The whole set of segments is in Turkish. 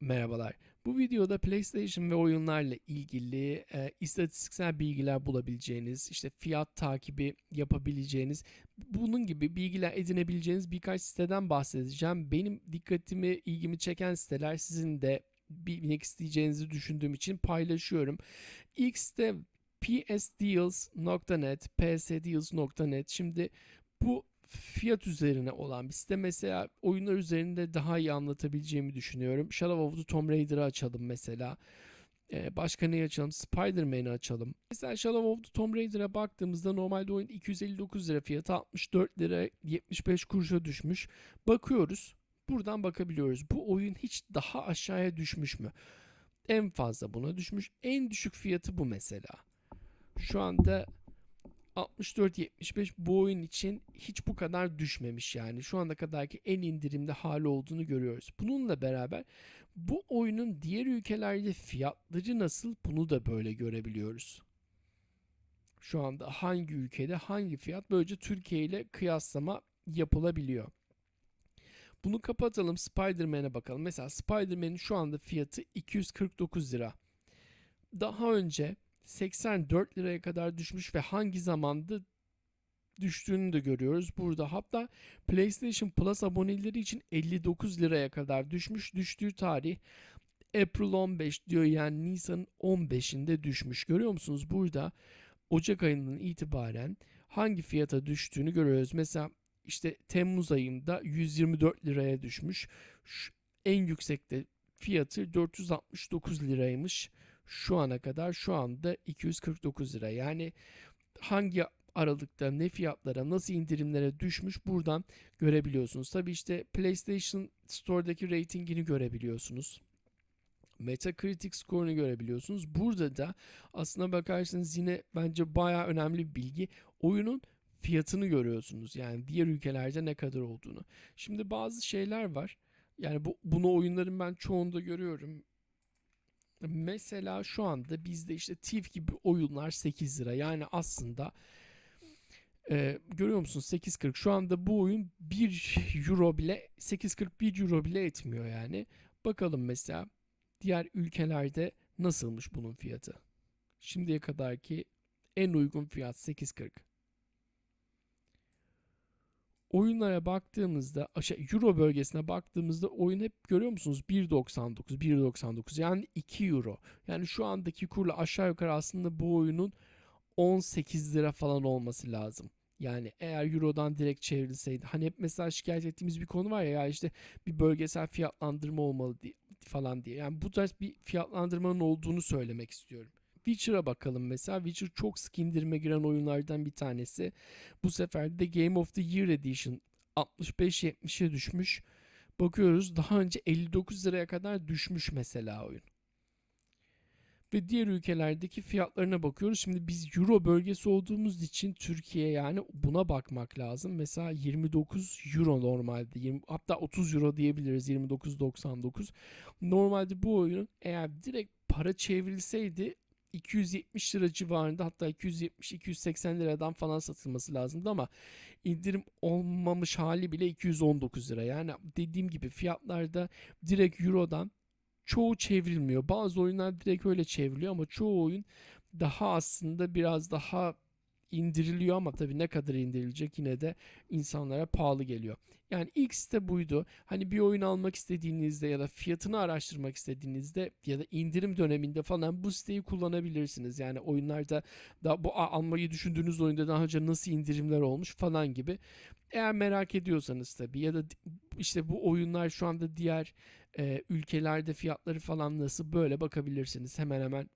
Merhabalar. Bu videoda PlayStation ve oyunlarla ilgili e, istatistiksel bilgiler bulabileceğiniz, işte fiyat takibi yapabileceğiniz, bunun gibi bilgiler edinebileceğiniz birkaç siteden bahsedeceğim. Benim dikkatimi, ilgimi çeken siteler sizin de bilmek isteyeceğinizi düşündüğüm için paylaşıyorum. İlk site psdeals.net, psdeals.net. Şimdi bu fiyat üzerine olan bir site mesela oyunlar üzerinde daha iyi anlatabileceğimi düşünüyorum. Shadow of the Tomb Raider'ı açalım mesela. Ee, başka neyi açalım? Spider-Man'i açalım. Mesela Shadow of the Tomb Raider'a baktığımızda normalde oyun 259 lira fiyatı 64 lira 75 kuruşa düşmüş. Bakıyoruz. Buradan bakabiliyoruz. Bu oyun hiç daha aşağıya düşmüş mü? En fazla buna düşmüş. En düşük fiyatı bu mesela. Şu anda 64-75 bu oyun için hiç bu kadar düşmemiş yani. Şu ana kadarki en indirimde hali olduğunu görüyoruz. Bununla beraber bu oyunun diğer ülkelerde fiyatları nasıl bunu da böyle görebiliyoruz. Şu anda hangi ülkede hangi fiyat böylece Türkiye ile kıyaslama yapılabiliyor. Bunu kapatalım Spider-Man'e bakalım. Mesela Spider-Man'in şu anda fiyatı 249 lira. Daha önce 84 liraya kadar düşmüş ve hangi zamanda düştüğünü de görüyoruz burada. Hatta PlayStation Plus aboneleri için 59 liraya kadar düşmüş. Düştüğü tarih April 15 diyor yani Nisan'ın 15'inde düşmüş. Görüyor musunuz burada Ocak ayından itibaren hangi fiyata düştüğünü görüyoruz. Mesela işte Temmuz ayında 124 liraya düşmüş. Şu, en yüksekte fiyatı 469 liraymış şu ana kadar şu anda 249 lira. Yani hangi aralıkta ne fiyatlara nasıl indirimlere düşmüş buradan görebiliyorsunuz. Tabi işte PlayStation Store'daki ratingini görebiliyorsunuz. Metacritic skorunu görebiliyorsunuz. Burada da aslına bakarsanız yine bence baya önemli bir bilgi. Oyunun fiyatını görüyorsunuz. Yani diğer ülkelerde ne kadar olduğunu. Şimdi bazı şeyler var. Yani bu, bunu oyunların ben çoğunda görüyorum. Mesela şu anda bizde işte Thief gibi oyunlar 8 lira. Yani aslında e, görüyor musun 8.40 şu anda bu oyun 1 euro bile 8.40 1 euro bile etmiyor yani. Bakalım mesela diğer ülkelerde nasılmış bunun fiyatı. Şimdiye kadarki en uygun fiyat 8.40 oyunlara baktığımızda aşağı Euro bölgesine baktığımızda oyun hep görüyor musunuz 1.99 1.99 yani 2 Euro. Yani şu andaki kurla aşağı yukarı aslında bu oyunun 18 lira falan olması lazım. Yani eğer Euro'dan direkt çevrilseydi hani hep mesela şikayet ettiğimiz bir konu var ya, ya işte bir bölgesel fiyatlandırma olmalı diye, falan diye. Yani bu tarz bir fiyatlandırmanın olduğunu söylemek istiyorum. Witcher'a bakalım mesela. Witcher çok sık indirime giren oyunlardan bir tanesi. Bu sefer de Game of the Year Edition 65-70'e düşmüş. Bakıyoruz daha önce 59 liraya kadar düşmüş mesela oyun. Ve diğer ülkelerdeki fiyatlarına bakıyoruz. Şimdi biz Euro bölgesi olduğumuz için Türkiye yani buna bakmak lazım. Mesela 29 Euro normalde. 20, hatta 30 Euro diyebiliriz 29.99. Normalde bu oyunun eğer direkt para çevrilseydi 270 lira civarında hatta 270-280 liradan falan satılması lazımdı ama indirim olmamış hali bile 219 lira. Yani dediğim gibi fiyatlarda direkt Euro'dan çoğu çevrilmiyor. Bazı oyunlar direkt öyle çevriliyor ama çoğu oyun daha aslında biraz daha indiriliyor ama tabii ne kadar indirilecek yine de insanlara pahalı geliyor. Yani ilk site buydu. Hani bir oyun almak istediğinizde ya da fiyatını araştırmak istediğinizde ya da indirim döneminde falan bu siteyi kullanabilirsiniz. Yani oyunlarda da bu almayı düşündüğünüz oyunda daha önce nasıl indirimler olmuş falan gibi. Eğer merak ediyorsanız tabii ya da işte bu oyunlar şu anda diğer e, ülkelerde fiyatları falan nasıl böyle bakabilirsiniz. Hemen hemen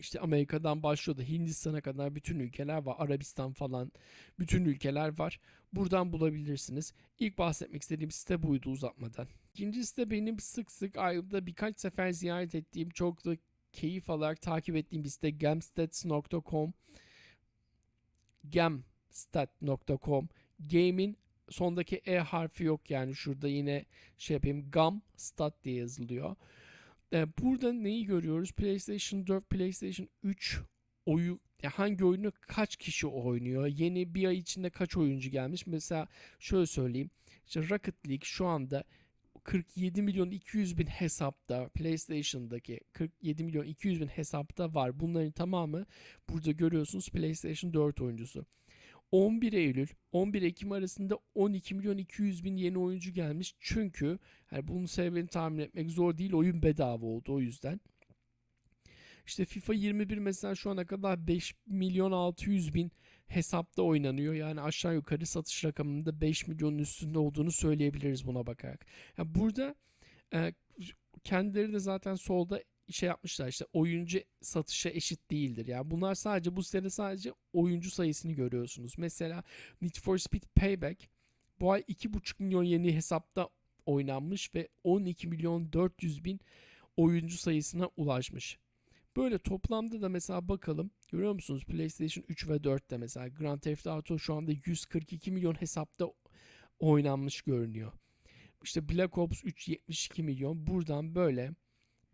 işte Amerika'dan başlıyor da Hindistan'a kadar bütün ülkeler var. Arabistan falan bütün ülkeler var. Buradan bulabilirsiniz. İlk bahsetmek istediğim site buydu uzatmadan. İkinci site benim sık sık ayda birkaç sefer ziyaret ettiğim çok da keyif alarak takip ettiğim bir site gamstats.com gamstat.com Game'in sondaki E harfi yok yani şurada yine şey yapayım gamstat diye yazılıyor. E, burada neyi görüyoruz? PlayStation 4, PlayStation 3 oyu hangi oyunu kaç kişi oynuyor? Yeni bir ay içinde kaç oyuncu gelmiş? Mesela şöyle söyleyeyim. İşte Rocket League şu anda 47 milyon 200 bin hesapta PlayStation'daki 47 milyon 200 bin hesapta var. Bunların tamamı burada görüyorsunuz PlayStation 4 oyuncusu. 11 Eylül 11 Ekim arasında 12 milyon 200 bin yeni oyuncu gelmiş. Çünkü yani bunun sebebini tahmin etmek zor değil. Oyun bedava oldu o yüzden. İşte FIFA 21 mesela şu ana kadar 5 milyon 600 bin hesapta oynanıyor. Yani aşağı yukarı satış rakamında 5 milyonun üstünde olduğunu söyleyebiliriz buna bakarak. Yani burada e, kendileri de zaten solda şey yapmışlar işte oyuncu satışa eşit değildir. Yani bunlar sadece bu sitede sadece oyuncu sayısını görüyorsunuz. Mesela Need for Speed Payback bu ay 2,5 milyon yeni hesapta oynanmış ve 12 milyon 400 bin oyuncu sayısına ulaşmış. Böyle toplamda da mesela bakalım. Görüyor musunuz? PlayStation 3 ve 4'te mesela Grand Theft Auto şu anda 142 milyon hesapta oynanmış görünüyor. İşte Black Ops 3 72 milyon. Buradan böyle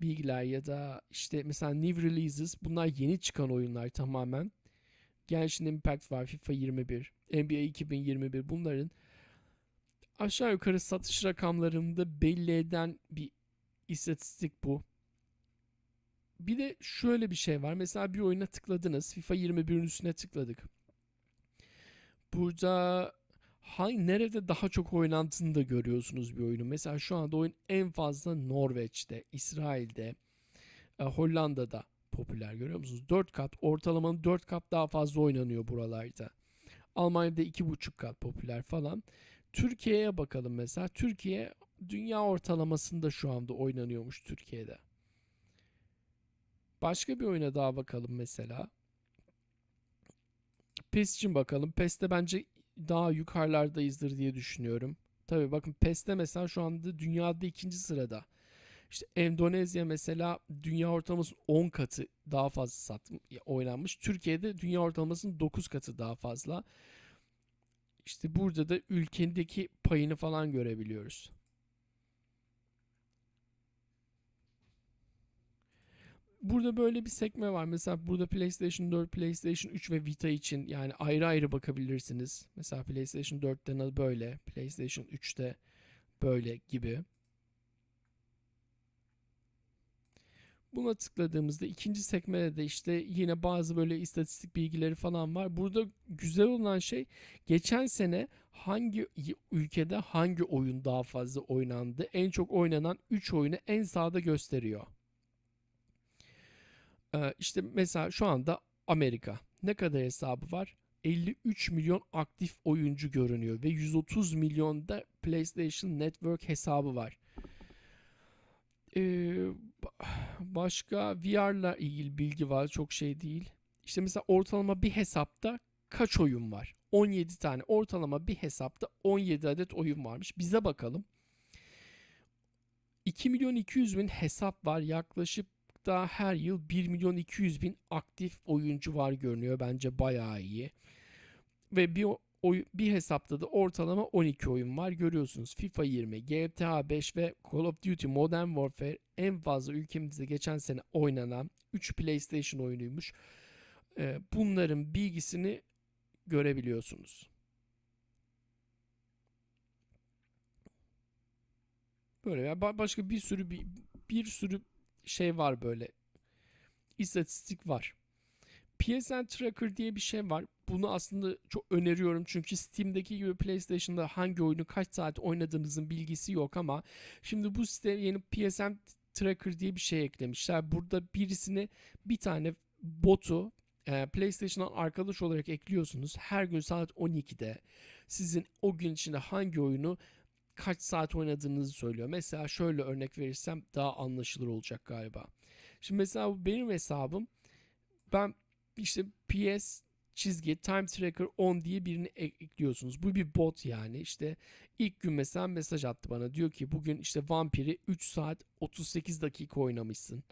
bilgiler ya da işte mesela new releases bunlar yeni çıkan oyunlar tamamen. Genshin Impact var, FIFA 21, NBA 2021 bunların aşağı yukarı satış rakamlarını da belli eden bir istatistik bu. Bir de şöyle bir şey var. Mesela bir oyuna tıkladınız. FIFA 21'in üstüne tıkladık. Burada hangi nerede daha çok oynandığını da görüyorsunuz bir oyunu. Mesela şu anda oyun en fazla Norveç'te, İsrail'de, e, Hollanda'da popüler görüyor musunuz? 4 kat, ortalamanın 4 kat daha fazla oynanıyor buralarda. Almanya'da 2,5 kat popüler falan. Türkiye'ye bakalım mesela. Türkiye dünya ortalamasında şu anda oynanıyormuş Türkiye'de. Başka bir oyuna daha bakalım mesela. PES için bakalım. PES'te bence daha yukarılardayızdır diye düşünüyorum. Tabii bakın PES'te mesela şu anda dünyada ikinci sırada. İşte Endonezya mesela dünya ortalamasının 10 katı daha fazla sat, oynanmış. Türkiye'de dünya ortalamasının 9 katı daha fazla. İşte burada da ülkendeki payını falan görebiliyoruz. Burada böyle bir sekme var. Mesela burada PlayStation 4, PlayStation 3 ve Vita için yani ayrı ayrı bakabilirsiniz. Mesela PlayStation 4'te böyle, PlayStation 3'te böyle gibi. Buna tıkladığımızda ikinci sekmede de işte yine bazı böyle istatistik bilgileri falan var. Burada güzel olan şey geçen sene hangi ülkede hangi oyun daha fazla oynandı, en çok oynanan 3 oyunu en sağda gösteriyor. Ee, işte mesela şu anda Amerika ne kadar hesabı var? 53 milyon aktif oyuncu görünüyor ve 130 milyonda PlayStation Network hesabı var. Ee, başka VR'la ilgili bilgi var çok şey değil. İşte mesela ortalama bir hesapta kaç oyun var? 17 tane ortalama bir hesapta 17 adet oyun varmış. Bize bakalım. 2 milyon 200 bin hesap var yaklaşık da her yıl 1 milyon 200 bin aktif oyuncu var görünüyor. Bence bayağı iyi. Ve bir oy, bir hesapta da ortalama 12 oyun var görüyorsunuz. FIFA 20, GTA 5 ve Call of Duty Modern Warfare en fazla ülkemizde geçen sene oynanan 3 PlayStation oyunuymuş. Ee, bunların bilgisini görebiliyorsunuz. Böyle ya başka bir sürü bir, bir sürü şey var böyle. İstatistik var. PSN Tracker diye bir şey var. Bunu aslında çok öneriyorum çünkü Steam'deki gibi PlayStation'da hangi oyunu kaç saat oynadığınızın bilgisi yok ama şimdi bu site yeni PSN Tracker diye bir şey eklemişler. Burada birisini bir tane botu e, PlayStation'dan arkadaş olarak ekliyorsunuz. Her gün saat 12'de sizin o gün içinde hangi oyunu kaç saat oynadığınızı söylüyor. Mesela şöyle örnek verirsem daha anlaşılır olacak galiba. Şimdi mesela benim hesabım ben işte PS çizgi time tracker on diye birini ekliyorsunuz. Bu bir bot yani. İşte ilk gün mesela mesaj attı bana. Diyor ki bugün işte Vampir'i 3 saat 38 dakika oynamışsın.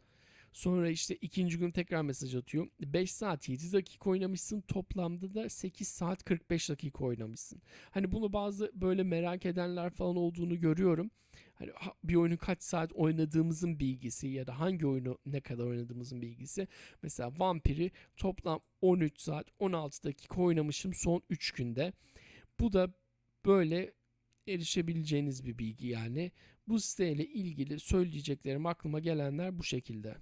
Sonra işte ikinci gün tekrar mesaj atıyor. 5 saat 7 dakika oynamışsın. Toplamda da 8 saat 45 dakika oynamışsın. Hani bunu bazı böyle merak edenler falan olduğunu görüyorum. Hani bir oyunu kaç saat oynadığımızın bilgisi ya da hangi oyunu ne kadar oynadığımızın bilgisi. Mesela Vampir'i toplam 13 saat 16 dakika oynamışım son 3 günde. Bu da böyle erişebileceğiniz bir bilgi yani. Bu siteyle ilgili söyleyeceklerim aklıma gelenler bu şekilde.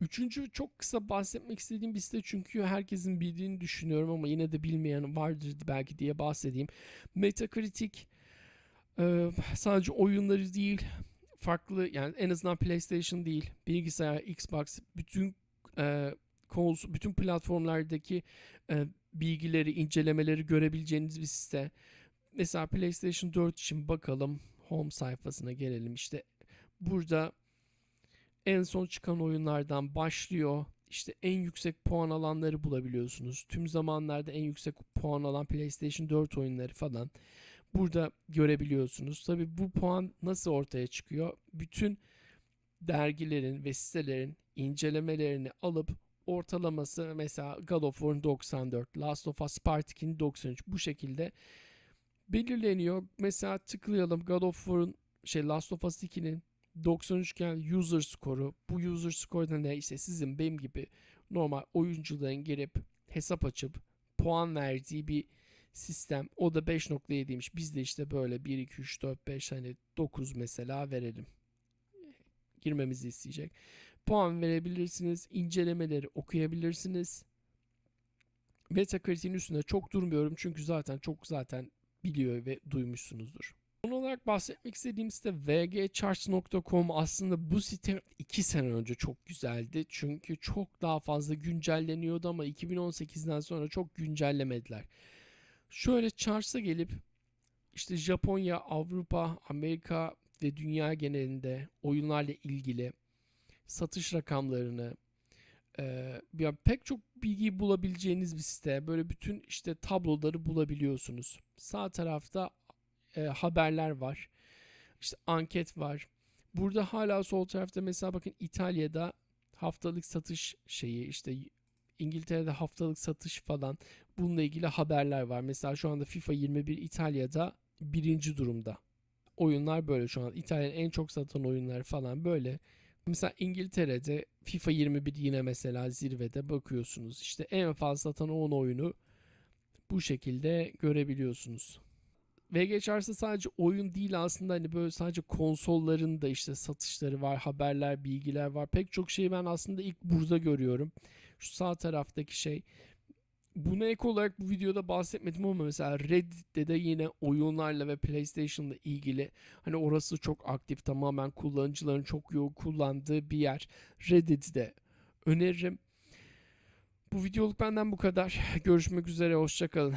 Üçüncü çok kısa bahsetmek istediğim bir site çünkü herkesin bildiğini düşünüyorum ama yine de bilmeyen vardır belki diye bahsedeyim. Metacritic e, sadece oyunları değil farklı yani en azından PlayStation değil bilgisayar, Xbox bütün e, bütün platformlardaki e, bilgileri, incelemeleri görebileceğiniz bir site. Mesela PlayStation 4 için bakalım home sayfasına gelelim işte burada en son çıkan oyunlardan başlıyor. İşte en yüksek puan alanları bulabiliyorsunuz. Tüm zamanlarda en yüksek puan alan PlayStation 4 oyunları falan burada görebiliyorsunuz. Tabi bu puan nasıl ortaya çıkıyor? Bütün dergilerin ve sitelerin incelemelerini alıp ortalaması mesela God of War'ın 94, Last of Us Part 2'nin 93 bu şekilde belirleniyor. Mesela tıklayalım God of War'ın şey Last of Us 2'nin 93 iken user skoru. Bu user score da ne? İşte sizin benim gibi normal oyuncuların girip hesap açıp puan verdiği bir sistem. O da 5.7'ymiş. Biz de işte böyle 1, 2, 3, 4, 5 hani 9 mesela verelim. Girmemizi isteyecek. Puan verebilirsiniz. incelemeleri okuyabilirsiniz. Metacritic'in üstünde çok durmuyorum çünkü zaten çok zaten biliyor ve duymuşsunuzdur. Son olarak bahsetmek istediğim site vgcharts.com aslında bu site 2 sene önce çok güzeldi. Çünkü çok daha fazla güncelleniyordu ama 2018'den sonra çok güncellemediler. Şöyle charts'a gelip işte Japonya, Avrupa, Amerika ve dünya genelinde oyunlarla ilgili satış rakamlarını e, yani pek çok bilgiyi bulabileceğiniz bir site. Böyle bütün işte tabloları bulabiliyorsunuz. Sağ tarafta e, haberler var. İşte anket var. Burada hala sol tarafta mesela bakın İtalya'da haftalık satış şeyi işte İngiltere'de haftalık satış falan bununla ilgili haberler var. Mesela şu anda FIFA 21 İtalya'da birinci durumda. Oyunlar böyle şu an. İtalya'nın en çok satan oyunları falan böyle. Mesela İngiltere'de FIFA 21 yine mesela zirvede bakıyorsunuz. İşte en fazla satan 10 oyunu bu şekilde görebiliyorsunuz. VG Charts'ta sadece oyun değil aslında hani böyle sadece konsolların da işte satışları var, haberler, bilgiler var. Pek çok şeyi ben aslında ilk burada görüyorum. Şu sağ taraftaki şey. Buna ek olarak bu videoda bahsetmedim ama mesela Reddit'te de yine oyunlarla ve PlayStation'la ilgili hani orası çok aktif tamamen kullanıcıların çok yoğun kullandığı bir yer. Reddit'i de öneririm. Bu videoluk benden bu kadar. Görüşmek üzere hoşçakalın.